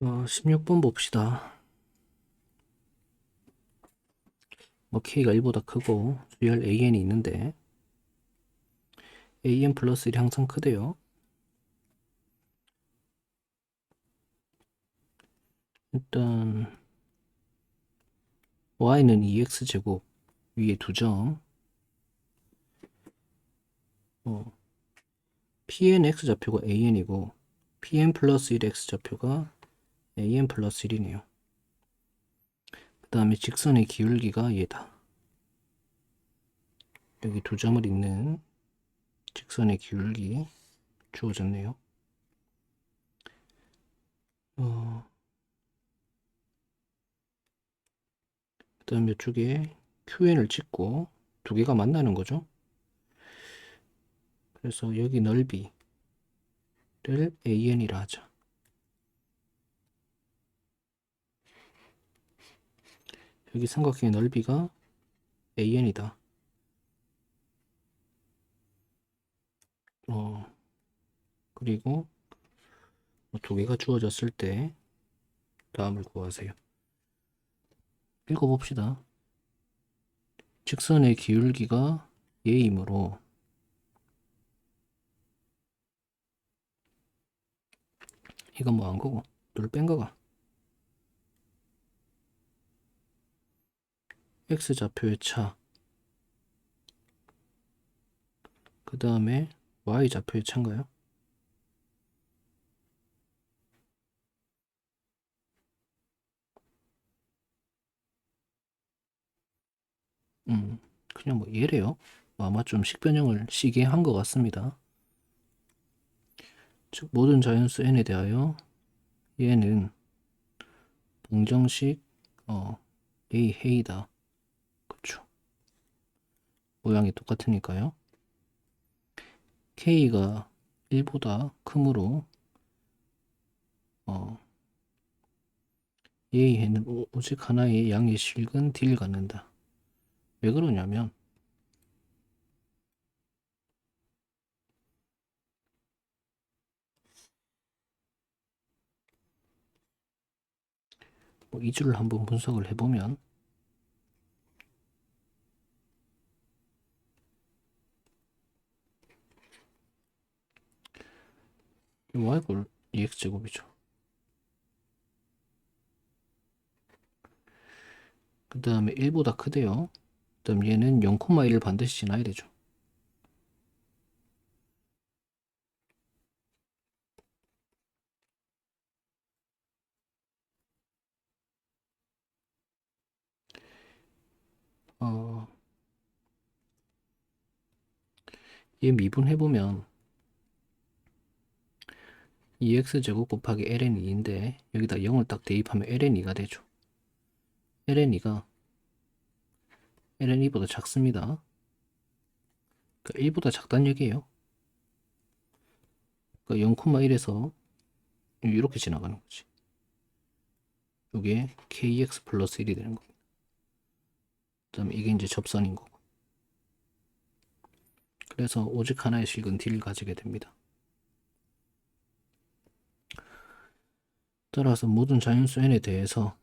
어, 16번 봅시다. 뭐 K가 1보다 크고 수열 AN이 있는데 AN 플러스 1이 항상 크대요. 일단 Y는 2X제곱 위에 두점 어, PN X좌표가 AN이고 PN 플러스 1 X좌표가 AN 플러스 1이네요. 그 다음에 직선의 기울기가 얘다. 여기 두 점을 잇는 직선의 기울기 주어졌네요. 어, 그 다음에 이쪽에 QN을 찍고 두 개가 만나는 거죠. 그래서 여기 넓이를 AN이라 하자. 여기 삼각형의 넓이가 AN이다. 어, 그리고 뭐두 개가 주어졌을 때 다음을 구하세요. 읽어봅시다. 직선의 기울기가 얘이므로 이건 뭐 한 거고 둘 뺀 거가 x좌표의 차 그 다음에 y좌표의 차인가요? 음, 그냥 뭐 얘래요. 아마 좀 식변형을 시게 한것 같습니다. 즉 모든 자연수 n에 대하여 얘는 방정식 어, a 해이다. 모양이 똑같으니까요. k가 1보다 크므로 어, 오- 오직 하나의 양의 실근 d를 갖는다. 왜 그러냐면 뭐 이 줄을 한번 분석을 해보면 y꼴 2x제곱이죠. 그 다음에 1보다 크대요. 그 다음 얘는 0,1을 반드시 지나야 되죠. 어, 얘 미분해보면 2x제곱 곱하기 ln 2인데 여기다 0을 딱 대입하면 ln 2가 되죠. ln 2가 ln 2보다 작습니다. 그 1보다 작다는 얘기예요. 그 0,1에서 이렇게 지나가는 거지. 이게 kx 플러스 1이 되는 겁니다. 그 다음에 이게 이제 접선인 거고. 그래서 오직 하나의 식은 d를 가지게 됩니다. 따라서 모든 자연수 n에 대해서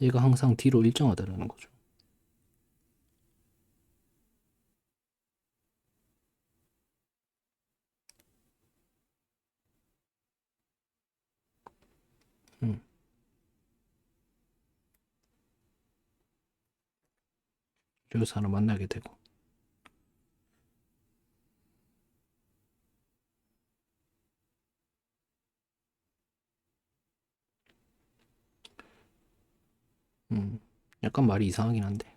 얘가 항상 d로 일정하다라는 거죠. 음. 여기서 만나게 되고. 음, 약간 말이 이상하긴 한데.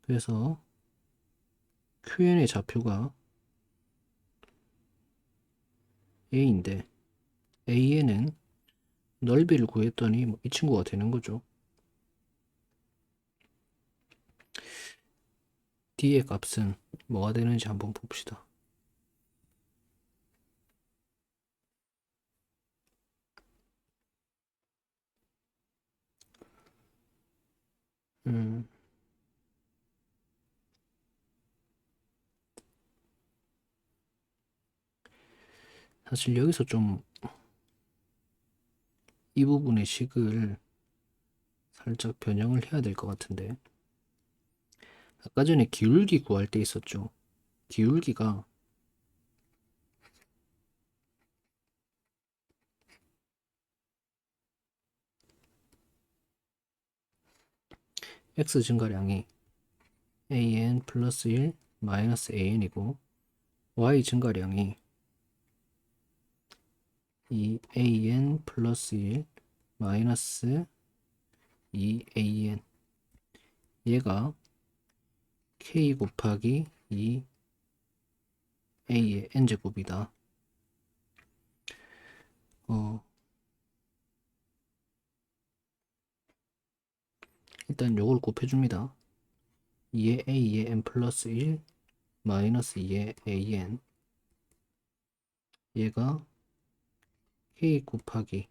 그래서 QN의 좌표가 A인데 A에는 넓이를 구했더니 뭐 이 친구가 되는 거죠. D의 값은 뭐가 되는지 한번 봅시다. 음, 사실 여기서 좀 이 부분의 식을 살짝 변형을 해야 될 것 같은데 아까 전에 기울기 구할 때 있었죠. 기울기가 x 증가량이 an 플러스 1 마이너스 an이고 y 증가량이 이 an 플러스 1 마이너스 2an 얘가 k 곱하기 2 a의 n제곱이다. 어, 일단 요걸 곱해줍니다. 2의 a의 n 플러스 1 마이너스 2의 an 얘가 k 곱하기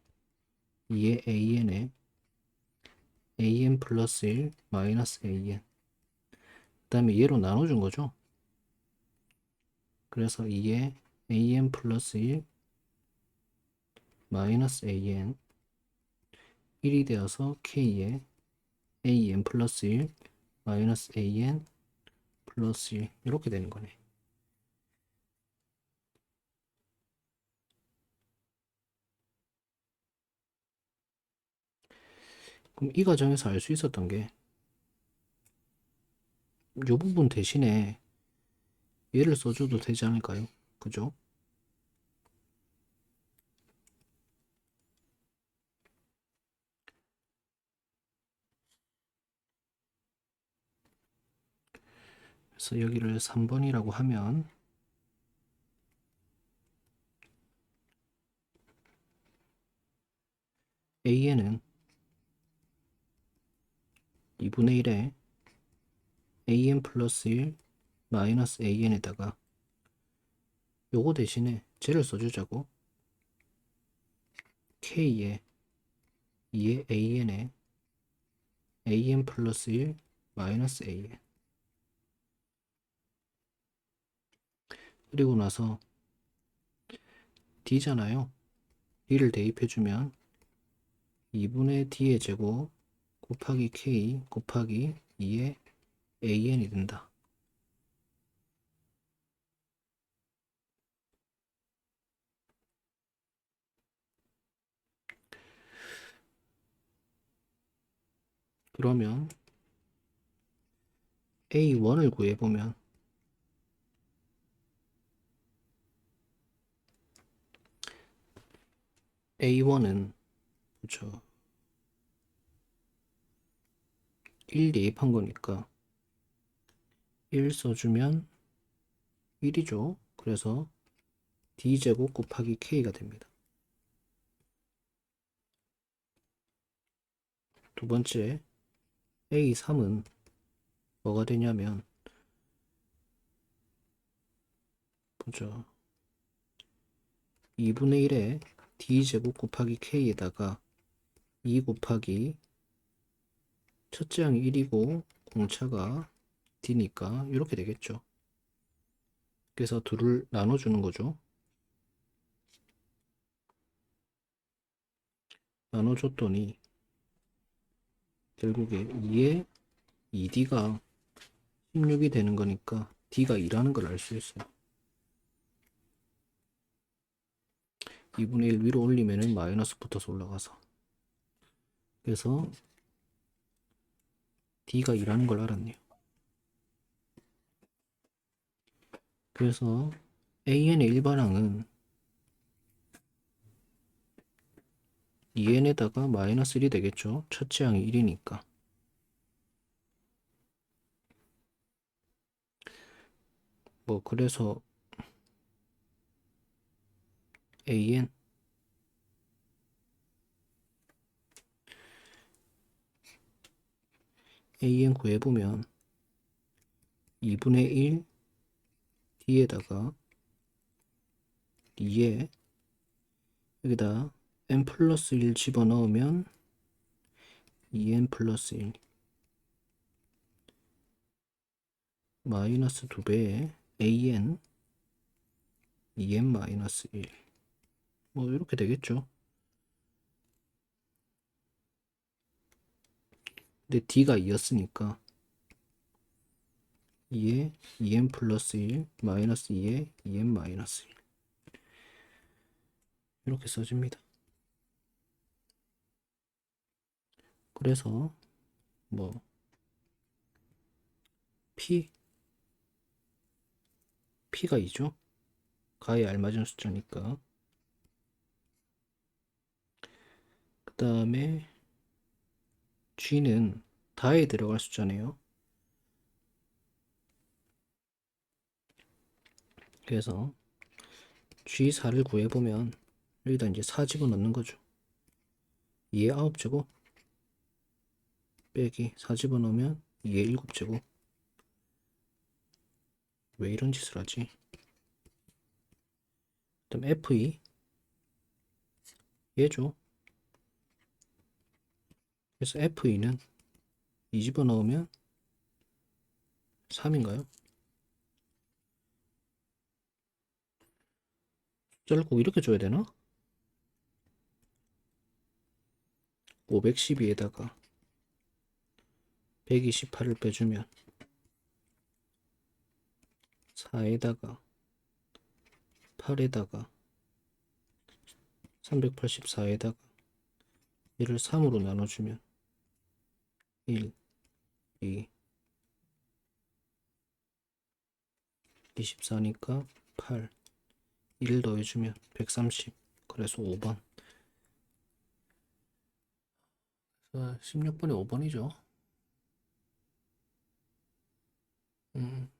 2의 an에 an 플러스 1 마이너스 an 그 다음에 얘로 나눠준 거죠. 그래서 2의 an 플러스 1 마이너스 an 1이 되어서 k의 an 플러스 1 마이너스 an 플러스 1 이렇게 되는 거네. 그럼 이 과정에서 알 수 있었던 게 이 부분 대신에 얘를 써줘도 되지 않을까요? 그죠? 그래서 여기를 3번이라고 하면 A에는 2분의 1에 an 플러스 1 마이너스 an에다가 요거 대신에 쟤를 써주자고. K에 2의 an에 an 플러스 1 마이너스 an 그리고 나서 d잖아요 d를 대입해주면 2분의 d의 제곱 곱하기 k 곱하기 2의 an이 된다. 그러면 a1을 구해보면 a1은 그죠 1 대입한 거니까 1 써주면 1이죠. 그래서 d제곱 곱하기 k가 됩니다. 두 번째 a3은 뭐가 되냐면 보죠. 2분의 1에 d제곱 곱하기 k에다가 2 곱하기 첫째 항이 1이고 공차가 d니까 이렇게 되겠죠. 그래서 둘을 나눠주는 거죠. 나눠줬더니 결국에 2에 2d가 16이 되는 거니까 d가 2라는 걸 알 수 있어요. 2분의 1 위로 올리면은 마이너스 붙어서 올라가서 그래서 d가 2라는 걸 알았네요. 그래서 an의 일반항은 2n에다가 마이너스 1이 되겠죠. 첫째 항이 1이니까. 뭐 그래서 an an 구해보면 2분의 1 d에다가 2에 여기다 n 플러스 1 집어넣으면 2n 플러스 1 마이너스 2배의 an 2n 마이너스 1 뭐 이렇게 되겠죠. 근데 D가 2였으니까 2에 2n 플러스 1 마이너스 2에 2n 마이너스 1 이렇게 써집니다. 그래서 뭐 P P가 2죠. 가에 알맞은 숫자니까 다음에 G는 다에 들어갈 숫자네요. 그래서 G4를 구해보면 여기다 이제 4 집어넣는 거죠. 2의 9제곱 빼기 4 집어넣으면 2의 7제곱 왜 이런 짓을 하지? 그다음 F2 얘죠. 그래서 F2는 2 집어 넣으면 3인가요? 숫자를 꼭 이렇게 줘야 되나? 512에다가 128을 빼주면 4에다가 8에다가 384에다가 1을 3으로 나눠주면 1, 2, 24니까 8, 1을 더해주면 130, 그래서 5번. 16번이 5번이죠. 음.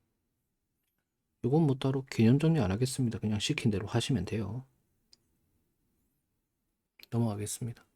이건 뭐 따로 개념 정리 안 하겠습니다. 그냥 시킨 대로 하시면 돼요. 넘어가겠습니다.